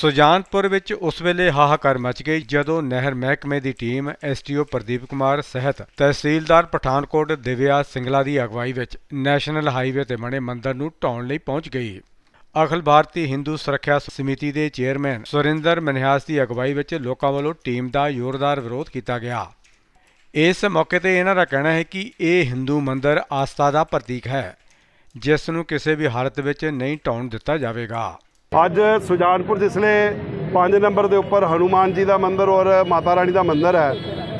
ਸੁਜਾਨਪੁਰ ਵਿੱਚ ਉਸ ਵੇਲੇ ਹਾਹਾਕਾਰ ਮਚ ਗਈ ਜਦੋਂ ਨਹਿਰ ਮਹਿਕਮੇ ਦੀ ਟੀਮ ਐਸਟੀਓ ਪ੍ਰਦੀਪ ਕੁਮਾਰ ਸਹਿਤ ਤਹਿਸੀਲਦਾਰ ਪਠਾਨਕੋਟ ਦਿਵਿਆ ਸਿੰਗਲਾ ਦੀ ਅਗਵਾਈ ਵਿੱਚ ਨੈਸ਼ਨਲ ਹਾਈਵੇ ਤੇ ਬਣੇ ਮੰਦਰ ਨੂੰ ਢਾਉਣ ਲਈ ਪਹੁੰਚ ਗਈ। ਅਖਿਲ ਭਾਰਤੀ ਹਿੰਦੂ ਸੁਰੱਖਿਆ ਸਮਿਤੀ ਦੇ ਚੇਅਰਮੈਨ ਸੁਰਿੰਦਰ ਮਨਿਆਸ ਦੀ ਅਗਵਾਈ ਵਿੱਚ ਲੋਕਾਂ ਵੱਲੋਂ ਟੀਮ ਦਾ ਜ਼ੋਰਦਾਰ ਵਿਰੋਧ ਕੀਤਾ ਗਿਆ। ਇਸ ਮੌਕੇ ਤੇ ਇਹਨਾਂ ਦਾ ਕਹਿਣਾ ਹੈ ਕਿ ਇਹ ਹਿੰਦੂ ਮੰਦਰ ਆਸਥਾ ਦਾ ਪ੍ਰਤੀਕ ਹੈ, ਜਿਸ ਨੂੰ ਕਿਸੇ ਵੀ ਹਾਲਤ ਵਿੱਚ ਨਹੀਂ ਢਾਉਣ ਦਿੱਤਾ ਜਾਵੇਗਾ। ਅੱਜ ਸੁਜਾਨਪੁਰ ਜਿਸਲੇ 5 ਨੰਬਰ ਦੇ ਉੱਪਰ ਹਨੂਮਾਨ ਜੀ ਦਾ ਮੰਦਿਰ ਔਰ ਮਾਤਾ ਰਾਣੀ ਦਾ ਮੰਦਿਰ ਹੈ,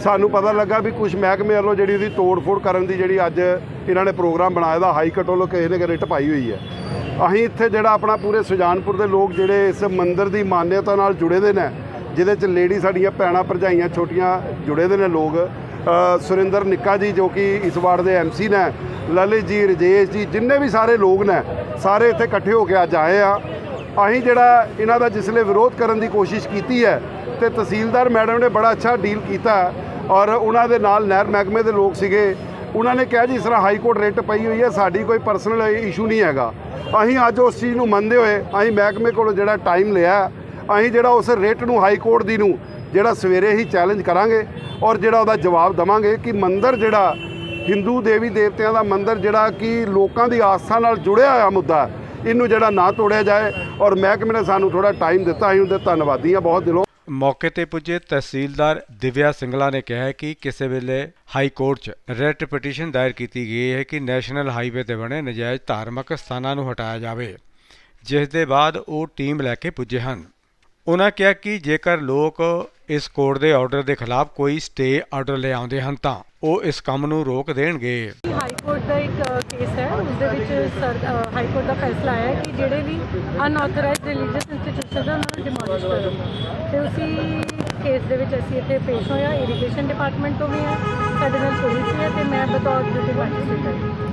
ਸਾਨੂੰ ਪਤਾ ਲੱਗਾ ਵੀ ਕੁਝ ਮਹਿਕਮੇ ਵੱਲੋਂ ਜਿਹੜੀ ਉਹਦੀ ਤੋੜ-ਫੋੜ ਕਰਨ ਦੀ ਜਿਹੜੀ ਅੱਜ ਇਹਨਾਂ ਨੇ ਪ੍ਰੋਗਰਾਮ ਬਣਾਇਆ ਦਾ, ਹਾਈ ਕੋਰਟ ਵੱਲੋਂ ਕਿਸੇ ਨੇ ਕਿਸੇ ਰਿਟ ਪਾਈ ਹੋਈ ਹੈ। ਅਸੀਂ ਇੱਥੇ ਜਿਹੜਾ ਆਪਣਾ ਪੂਰੇ ਸੁਜਾਨਪੁਰ ਦੇ ਲੋਕ ਜਿਹੜੇ ਇਸ ਮੰਦਿਰ ਦੀ ਮਾਨਯਤਾ ਨਾਲ ਜੁੜੇ ਦੇ ਨੇ, ਜਿਹਦੇ ਚ ਲੇਡੀ ਸਾਡੀਆਂ ਭੈਣਾਂ ਭਰਜਾਈਆਂ ਛੋਟੀਆਂ ਜੁੜੇ ਦੇ ਨੇ ਲੋਕ ਸੁਰਿੰਦਰ ਨਿੱਕਾ ਜੀ ਜੋ ਕਿ ਇਸ ਵਾਰਡ ਦੇ ਐਮਸੀ ਨੇ, ਲਲਿਤ ਜੀ, ਰਜੇਸ਼ ਜੀ, ਜਿੰਨੇ ਵੀ ਸਾਰੇ ਲੋਕ ਨੇ, ਸਾਰੇ ਇੱਥੇ ਇਕੱਠੇ ਹੋ ਕੇ ਅੱਜ ਆਏ ਆ। ਅਸੀਂ ਜਿਹੜਾ ਇਹਨਾਂ ਦਾ ਜਿਸਲੇ ਵਿਰੋਧ ਕਰਨ ਦੀ ਕੋਸ਼ਿਸ਼ ਕੀਤੀ ਹੈ ਤੇ ਤਹਿਸੀਲਦਾਰ ਮੈਡਮ ਨੇ ਬੜਾ ਅੱਛਾ ਡੀਲ ਕੀਤਾ ਔਰ ਉਹਨਾਂ ਦੇ ਨਾਲ ਨਹਿਰ ਮਹਿਕਮੇ ਦੇ ਲੋਕ ਸੀਗੇ, ਉਹਨਾਂ ਨੇ ਕਿਹਾ ਜੀ ਇਸ ਤਰ੍ਹਾਂ ਹਾਈ ਕੋਰਟ ਰੇਟ ਪਈ ਹੋਈ ਹੈ, ਸਾਡੀ ਕੋਈ ਪਰਸਨਲ ਇਸ਼ੂ ਨਹੀਂ ਹੈਗਾ। ਅਸੀਂ ਅੱਜ ਉਸ ਚੀਜ਼ ਨੂੰ ਮੰਨਦੇ ਹੋਏ ਅਸੀਂ ਮਹਿਕਮੇ ਕੋਲੋਂ ਜਿਹੜਾ ਟਾਈਮ ਲਿਆ ਅਸੀਂ ਜਿਹੜਾ ਉਸ ਰੇਟ ਨੂੰ ਹਾਈ ਕੋਰਟ ਦੀ ਨੂੰ, ਜਿਹੜਾ ਸਵੇਰੇ ਹੀ ਚੈਲੰਜ ਕਰਾਂਗੇ ਔਰ ਜਿਹੜਾ ਉਹਦਾ ਜਵਾਬ ਦਵਾਂਗੇ ਕਿ ਮੰਦਰ ਜਿਹੜਾ ਹਿੰਦੂ ਦੇਵੀ ਦੇਵਤਿਆਂ ਦਾ ਮੰਦਰ ਜਿਹੜਾ ਕਿ ਲੋਕਾਂ ਦੀ ਆਸਥਾ ਨਾਲ ਜੁੜਿਆ ਹੋਇਆ ਮੁੱਦਾ ਇਹਨੂੰ ਜਿਹੜਾ ਨਾ ਤੋੜਿਆ ਜਾਏ ਔਰ ਮਹਿਕਮੇ ਨੇ ਸਾਨੂੰ ਥੋੜਾ ਟਾਈਮ ਦਿੱਤਾ ਅਸੀਂ ਉਹਦੇ ਧੰਨਵਾਦੀ ਹਾਂ ਬਹੁਤ ਦਿਲੋਂ। ਮੌਕੇ ਤੇ ਪੁੱਜੇ ਤਹਿਸੀਲਦਾਰ ਦਿਵਿਆ ਸਿੰਗਲਾ ਨੇ ਕਿਹਾ ਕਿ ਕਿਸੇ ਵੇਲੇ ਹਾਈ ਕੋਰਟ 'ਚ ਰੈਟ ਪਟੀਸ਼ਨ ਦਾਇਰ ਕੀਤੀ ਗਈ ਹੈ ਕਿ ਨੈਸ਼ਨਲ ਹਾਈਵੇ ਤੇ ਬਣੇ ਨਜਾਇਜ਼ ਧਾਰਮਿਕ ਸਥਾਨਾਂ ਨੂੰ ਹਟਾਇਆ ਜਾਵੇ ਜਿਸ ਦੇ ਬਾਅਦ ਉਹ ਟੀਮ ਲੈ ਕੇ ਪੁੱਜੇ ਹਨ। ਉਹਨਾਂ ਕਿਹਾ ਕਿ ਜੇਕਰ ਲੋਕ ਇਸ ਕੋਰਟ ਦੇ ਆਰਡਰ ਦੇ ਖਿਲਾਫ ਕੋਈ ਸਟੇ ਆਰਡਰ ਲੈ ਆਉਂਦੇ ਹਨ ਤਾਂ ਉਹ ਇਸ ਕੰਮ ਨੂੰ ਰੋਕ ਦੇਣਗੇ। ਦਾ ਇੱਕ ਕੇਸ ਹੈ। ਉਸ ਦੇ ਵਿੱਚ ਹਾਈ ਕੋਰਟ ਦਾ ਫੈਸਲਾ ਆਇਆ ਕਿ ਜਿਹੜੇ ਵੀ ਅਨਆਥੋਰਾਈਜ਼ਡ ਰਿਲੀਜੀਅਸ ਇੰਸਟੀਟਿਊਸ਼ਨਸ ਹਨ ਉਹਨਾਂ ਨੂੰ ਡਿਮੋਲਿਸ਼ ਕਰੋ ਤੇ ਉਸੇ ਕੇਸ ਦੇ ਵਿੱਚ ਅਸੀਂ ਇੱਥੇ ਪੇਸ਼ ਹੋਇਆ ਇਰੀਗੇਸ਼ਨ ਡਿਪਾਰਟਮੈਂਟ ਤੋਂ ਵੀ ਹੈ। ਸਾਡੇ ਨਾਲ ਪੁਲਿਸ ਵੀ ਹੈ ਤੇ ਮੈਂ ਬਤੌਰ ਡਿਊਟੀ ਮੈਜਿਸਟ੍ਰੇਟ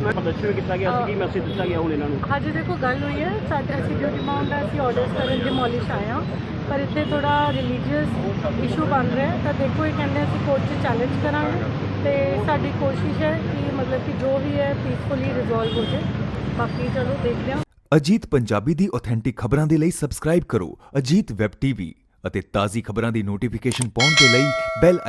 ਹਾਂ। ਪ੍ਰਦਰਸ਼ਨ ਕੀਤਾ ਗਿਆ। ਸੀ ਕੀ ਮੈਸੇਜ ਦਿੱਤਾ ਗਿਆ ਹੁਣ ਇਹਨਾਂ ਨੂੰ? ਹਾਂਜੀ ਦੇਖੋ ਗੱਲ ਹੋਈ ਹੈ। ਸਾਡੇ ਅਸੀਂ ਡਿਊਟੀ ਮਾਉਂਟ ਦਾ ਅਸੀਂ ਆਰਡਰਸ ਕਰਨ ਡਿਮੋਲਿਸ਼ ਆਏ ਹਾਂ। ਪਰ ਇੱਥੇ ਥੋੜਾ ਰਿਲੀਜੀਅਸ ਇਸ਼ੂ ਬਣ ਰਿਹਾ ਤਾਂ ਦੇਖੋ ਇਹ ਕਹਿੰਦੇ ਅਸੀਂ ਕੋਰਟ 'ਚ ਚੈਲੰਜ ਕਰਾਂਗੇ। ਤੇ ਸਾਡੀ ਕੋਸ਼ਿਸ਼ ਹੈ ਕਿ ਮਤਲਬ ਕਿ ਜੋ ਵੀ ਹੈ ਪੀਸਫੁਲੀ ਰਿਜ਼ੋਲਵ ਹੋ ਜਾਏ। ਬਾਕੀ ਚਲੋ ਦੇਖਦੇ ਹਾਂ। ਅਜੀਤ ਪੰਜਾਬੀ ਦੀ ਆਥੈਂਟਿਕ ਖਬਰਾਂ ਦੇ ਲਈ ਸਬਸਕ੍ਰਾਈਬ ਕਰੋ ਅਜੀਤ ਵੈਬ ਟੀਵੀ ਅਤੇ ਤਾਜ਼ੀ ਖਬਰਾਂ ਦੀ ਨੋਟੀਫਿਕੇਸ਼ਨ ਪਾਉਣ ਦੇ ਲਈ ਬੈਲ